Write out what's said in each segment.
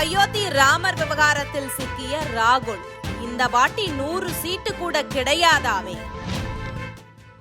அயோத்தி ராமர் விவகாரத்தில் சிக்கிய ராகுல். இந்த வாட்டி நூறு சீட்டு கூட கிடையாதாவே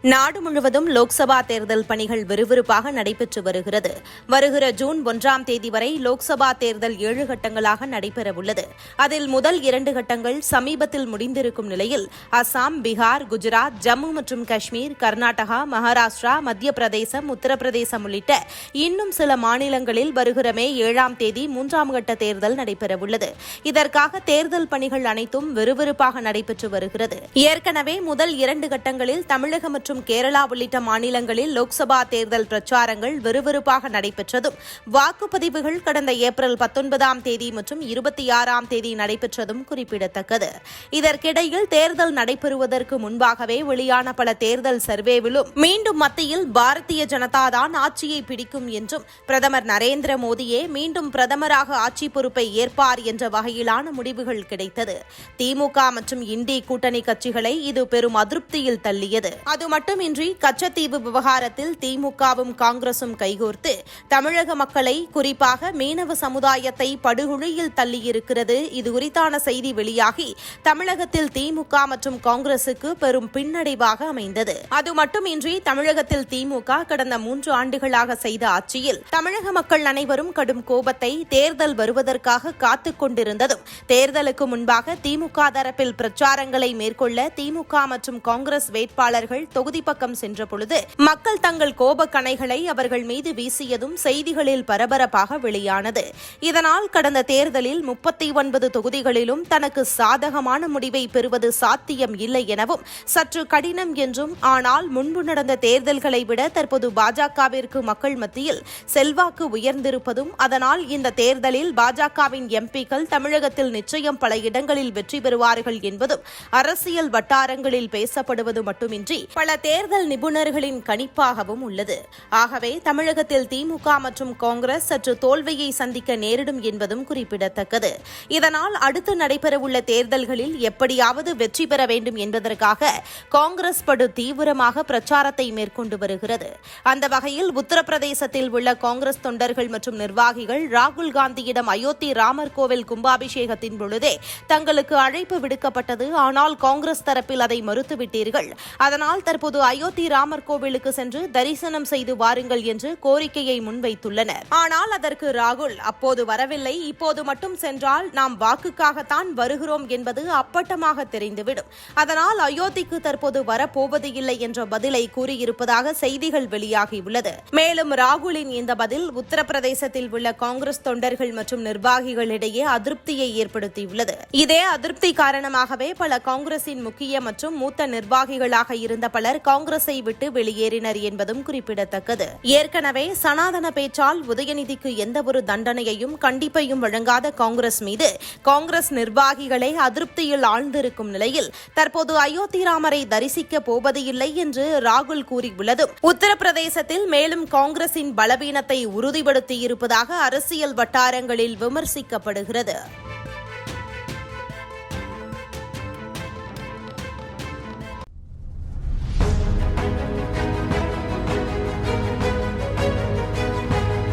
நாடு முழுவதும் லோக்சபா தேர்தல் பணிகள் விறுவிறுப்பாக நடைபெற்று வருகிறது. வருகிற ஜூன் ஒன்றாம் தேதி வரை லோக்சபா தேர்தல் ஏழு கட்டங்களாக நடைபெறவுள்ளது. அதில் முதல் இரண்டு கட்டங்கள் சமீபத்தில் முடிந்திருக்கும் நிலையில் அசாம் பீகார் குஜராத் ஜம்மு மற்றும் காஷ்மீர் கர்நாடகா மகாராஷ்டிரா மத்திய பிரதேசம் உத்தரப்பிரதேசம் உள்ளிட்ட இன்னும் சில மாநிலங்களில் வருகிற மே ஏழாம் தேதி மூன்றாம் கட்ட தேர்தல் நடைபெறவுள்ளது. இதற்காக தேர்தல் பணிகள் அனைத்தும் விறுவிறுப்பாக நடைபெற்று வருகிறது. ஏற்கனவே முதல் இரண்டு கட்டங்களில் தமிழகம் மற்றும் மற்றும் கேரளா உள்ளிட்ட மாநிலங்களில் லோக்சபா தேர்தல் பிரச்சாரங்கள் விறுவிறுப்பாக நடைபெற்றதும் வாக்குப்பதிவுகள் கடந்த ஏப்ரல் பத்தொன்பதாம் தேதி மற்றும் இருபத்தி ஆறாம் தேதி நடைபெற்றதும் குறிப்பிடத்தக்கது. இதற்கிடையில் தேர்தல் நடைபெறுவதற்கு முன்பாகவே வெளியான பல தேர்தல் சர்வேவிலும் மீண்டும் மத்தியில் பாரதிய ஜனதா தான் ஆட்சியை பிடிக்கும் என்றும் பிரதமர் நரேந்திர மோடியே மீண்டும் பிரதமராக ஆட்சி பொறுப்பை ஏற்பார் என்ற வகையிலான முடிவுகள் கிடைத்தது. திமுக மற்றும் இந்தி கூட்டணி கட்சிகளை இது பெரும் அதிருப்தியில் தள்ளியது. அது மட்டுமின்றி கச்சத்தீவு விவகாரத்தில் திமுகவும் காங்கிரசும் கைகோர்த்து தமிழக மக்களை குறிப்பாக மீனவ சமுதாயத்தை படுகுழியில் தள்ளியிருக்கிறது. இதுகுறித்தான செய்தி வெளியாகி தமிழகத்தில் திமுக மற்றும் காங்கிரசுக்கு பெரும் பின்னடைவாக அமைந்தது. அது மட்டுமின்றி தமிழகத்தில் திமுக கடந்த மூன்று ஆண்டுகளாக செய்த ஆட்சியில் தமிழக மக்கள் அனைவரும் கடும் கோபத்தை தேர்தல் வருவதற்காக காத்துக் கொண்டிருந்ததும் தேர்தலுக்கு முன்பாக திமுக தரப்பில் பிரச்சாரங்களை மேற்கொள்ள திமுக மற்றும் காங்கிரஸ் வேட்பாளர்கள் தொகுதி பகுதி பக்கம் சென்ற பொழுது மக்கள் தங்கள் கோபக்கணைகளை அவர்கள் மீது வீசியதும் செய்திகளில் பரபரப்பாக வெளியானது. இதனால் கடந்த தேர்தலில் முப்பத்தி ஒன்பது தொகுதிகளிலும் தனக்கு சாதகமான முடிவை பெறுவது சாத்தியம் இல்லை எனவும் சற்று கடினம் என்றும் ஆனால் முன்பு நடந்த தேர்தல்களை விட தற்போது பாஜகவிற்கு மக்கள் மத்தியில் செல்வாக்கு உயர்ந்திருப்பதும் அதனால் இந்த தேர்தலில் பாஜகவின் எம்பிக்கள் தமிழகத்தில் நிச்சயம் பல இடங்களில் வெற்றி பெறுவார்கள் என்பதும் அரசியல் வட்டாரங்களில் பேசப்படுவது மட்டுமின்றி பல தேர்தல் நிபுணர்களின் கணிப்பாகவும் உள்ளது. ஆகவே தமிழகத்தில் திமுக மற்றும் காங்கிரஸ் சற்று தோல்வியை சந்திக்க நேரிடும் என்பதும் குறிப்பிடத்தக்கது. இதனால் அடுத்து நடைபெறவுள்ள தேர்தல்களில் எப்படியாவது வெற்றி பெற வேண்டும் என்பதற்காக காங்கிரஸ் படு தீவிரமாக பிரச்சாரத்தை மேற்கொண்டு வருகிறது. அந்த வகையில் உத்தரப்பிரதேசத்தில் உள்ள காங்கிரஸ் தொண்டர்கள் மற்றும் நிர்வாகிகள் ராகுல் காந்தியிடம் அயோத்தி ராமர் கோவில் கும்பாபிஷேகத்தின் பொழுதே தங்களுக்கு அழைப்பு விடுக்கப்பட்டது. ஆனால் காங்கிரஸ் தரப்பில் அதை மறுத்துவிட்டீர்கள். அதனால் தற்போது அயோத்தி ராமர் கோவிலுக்கு சென்று தரிசனம் செய்து வாருங்கள் என்று கோரிக்கையை முன்வைத்துள்ளனர். ஆனால் அதற்கு ராகுல் அப்போது வரவில்லை இப்போது மட்டும் சென்றால் நாம் வாக்குக்காகத்தான் வருகிறோம் என்பது அப்பட்டமாக தெரிந்துவிடும். அதனால் அயோத்திக்கு தற்போது வரப்போவது இல்லை என்ற பதிலை கூறியிருப்பதாக செய்திகள் வெளியாகியுள்ளது. மேலும் ராகுலின் இந்த பதில் உத்தரப்பிரதேசத்தில் உள்ள காங்கிரஸ் தொண்டர்கள் மற்றும் நிர்வாகிகளிடையே அதிருப்தியை ஏற்படுத்தியுள்ளது. இதே அதிருப்தி காரணமாகவே பல காங்கிரசின் முக்கிய மற்றும் மூத்த நிர்வாகிகளாக இருந்த பலர் காங்கிரஸை விட்டு வெளியேறினர் என்பதும் குறிப்பிடத்தக்கது. ஏற்கனவே சனாதன பேச்சால் உதயநிதிக்கு எந்தவொரு தண்டனையையும் கண்டிப்பையும் வழங்காத காங்கிரஸ் மீது காங்கிரஸ் நிர்வாகிகளே அதிருப்தியில் ஆழ்ந்திருக்கும் நிலையில் தற்போது அயோத்தி ராமரை தரிசிக்க போவது இல்லை என்று ராகுல் கூறியுள்ளதும் உத்தரப்பிரதேசத்தில் மேலும் காங்கிரசின் பலவீனத்தை உறுதிப்படுத்தியிருப்பதாக அரசியல் வட்டாரங்களில் விமர்சிக்கப்படுகிறது.